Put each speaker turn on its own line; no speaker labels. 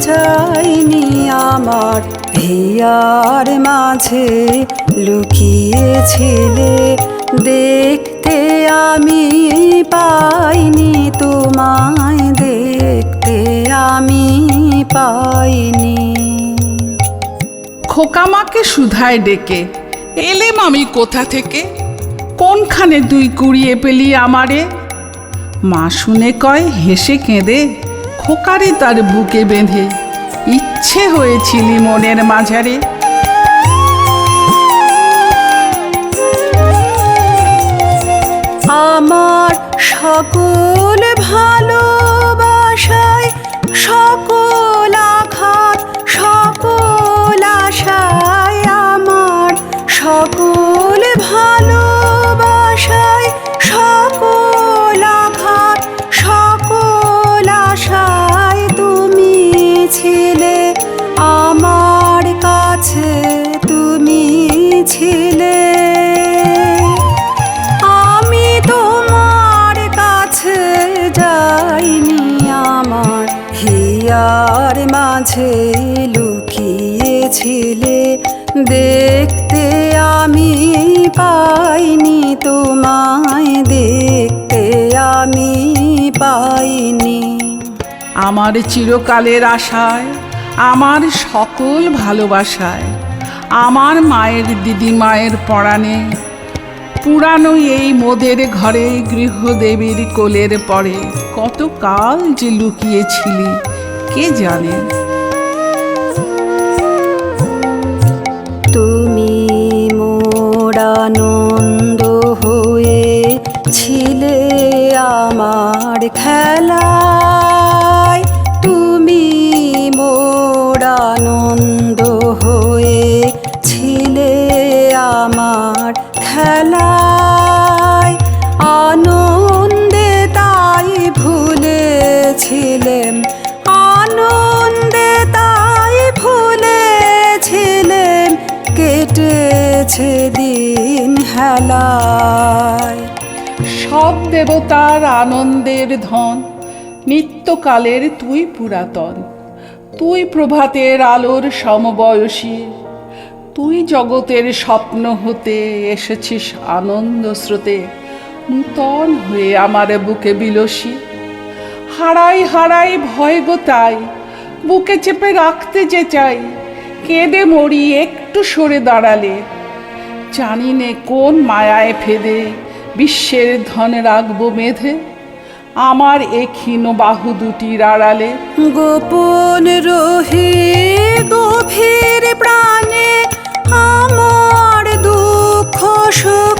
চাইনি আমার হিয়ার মাঝে লুকিয়েছিলে। দেখতে আমি পাইনি, তোমায় দেখতে আমি পাইনি।
খোকামাকে সুধায় ডেকে এলেম আমি কোথা থেকে? কোনখানে তুই কুড়িয়ে পেলি আমারে? মা শুনে কয়, হেসে কেঁদে। খোকারে তার বুকে বেঁধে। ইচ্ছে হয়েছিলি মনের মাঝারে।
আমার সকল হিয়ার মাঝে লুকিয়েছিলে, দেখতে আমি পাইনি তোমায়, দেখতে আমি পাইনি।
আমার চিরকালের আশায়, আমার সকল ভালোবাসায়, আমার মায়ের দিদি মায়ের পরাণে, পুরানো এই মোদের ঘরে গৃহদেবীর কোলের পরে কত কাল যে লুকিয়েছিলি কে জানে?
তুমি মোর আনন্দ হয়ে ছিলে আমার খেলায়। তুমি মোর আনন্দ হয়ে ছিলে আমার খেলায়। কেটেছে দিন হেলায়।
সব দেবতার আনন্দের ধন, নিত্যকালের তুই পুরাতন। তুই প্রভাতের আলোর সমবয়সী। তুই জগতের স্বপ্ন হতে এসেছিস আনন্দ স্রোতে। নূতন হয়ে আমার বুকে বিলসী। হারাই হারাই ভয় গো তাই, বুকে চেপে রাখতে যে চাই। কেঁদে মরি একটু সরে দাঁড়ালে জানি নে কোন মায়ায় ফেদে, বিশ্বের ধন রাখব মেধে, আমার এ ক্ষীণ বাহু দুটির আড়ালে।
গোপন রহি গভীর প্রাণে আমার দুঃখ সুখের